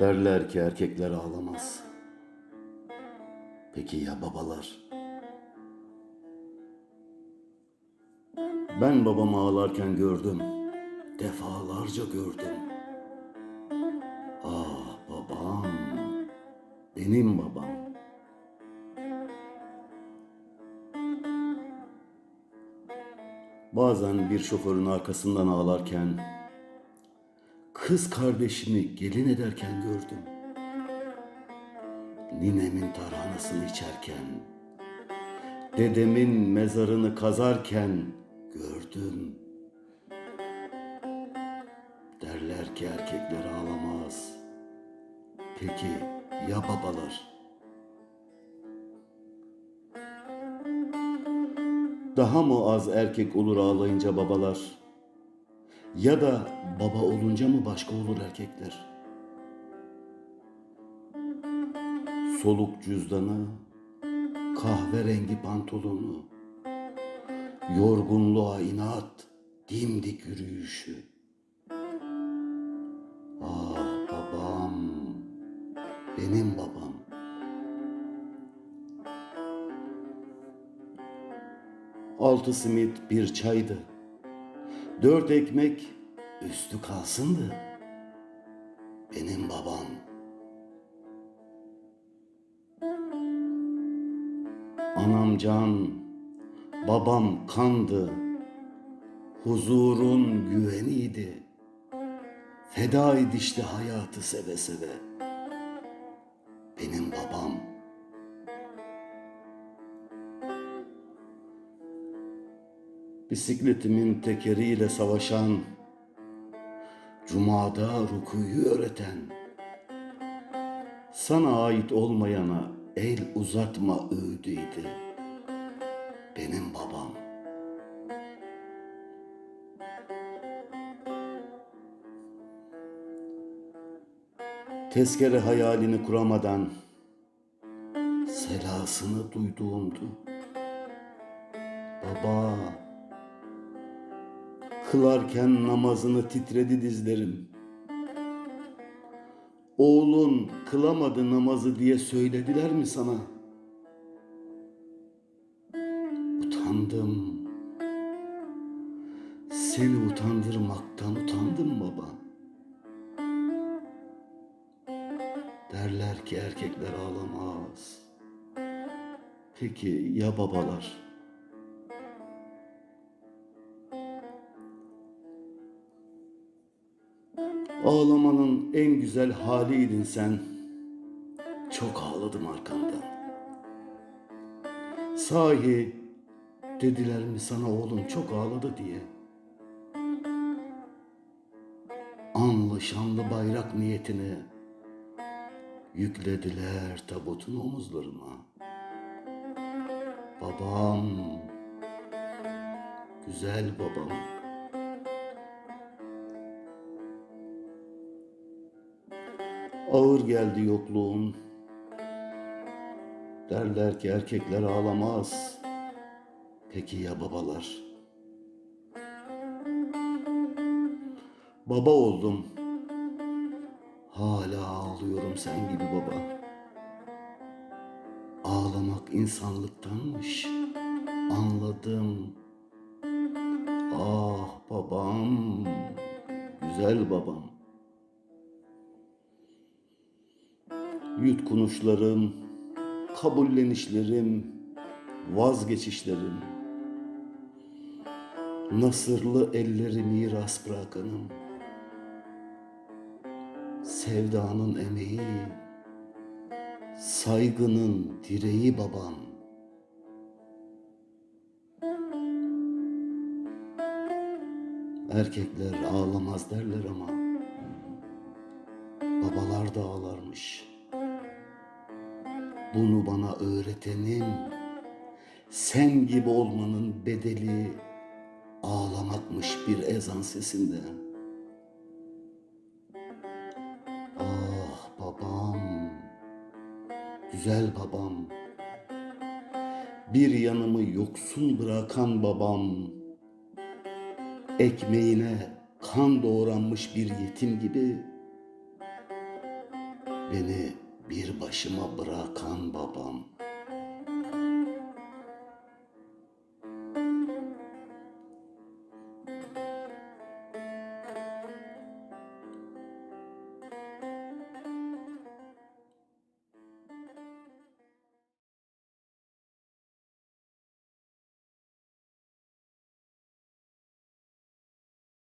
Derler ki erkekler ağlamaz. Peki ya babalar? Ben babamı ağlarken gördüm. Defalarca gördüm. Ah babam. Benim babam. Bazen bir şoförün arkasından ağlarken kız kardeşimi gelin ederken gördüm. Ninemin tarhanasını içerken, dedemin mezarını kazarken gördüm. Derler ki erkekler ağlamaz. Peki ya babalar? Daha mı az erkek olur ağlayınca babalar? Ya da baba olunca mı başka olur erkekler? Soluk cüzdanı, kahverengi pantolonu, yorgunluğa inat, dimdik yürüyüşü. Ah babam, benim babam. Altı simit bir çaydı. Dört ekmek üstü kalsındı. Benim babam. Anam can, babam kandı. Huzurun güveniydi. Feda edişti hayatı seve seve. Benim babam. Bisikletimin tekeriyle savaşan, Cuma'da rukuyu öğreten, sana ait olmayana el uzatma öğüdüydü. Benim babam. Tezkere hayalini kuramadan selasını duyduğumdu. Baba, kılarken namazını titredi dizlerim. Oğlun kılamadı namazı diye söylediler mi sana? Utandım. Seni utandırmaktan utandım baba. Derler ki erkekler ağlamaz. Peki ya babalar? Ağlamanın en güzel haliydin sen. Çok ağladım arkandan. Sahi dediler mi sana oğlum çok ağladı diye. Anlı şanlı bayrak niyetine yüklediler tabutun omuzlarıma. Babam, güzel babam. Ağır geldi yokluğun. Derler ki erkekler ağlamaz. Peki ya babalar? Baba oldum. Hala ağlıyorum sen gibi baba. Ağlamak insanlıktanmış. Anladım. Ah babam. Güzel babam. Yutkunuşlarım, kabullenişlerim, vazgeçişlerim. Nasırlı elleri miras bırakanım. Sevdanın emeği, saygının direği babam. Erkekler ağlamaz derler ama babalar da ağlarmış. Bunu bana öğretenin. Sen gibi olmanın bedeli ağlamakmış bir ezan sesinde. Ah babam, güzel babam, bir yanımı yoksun bırakan babam, ekmeğine kan doğranmış bir yetim gibi Beni bir başıma bırakan babam.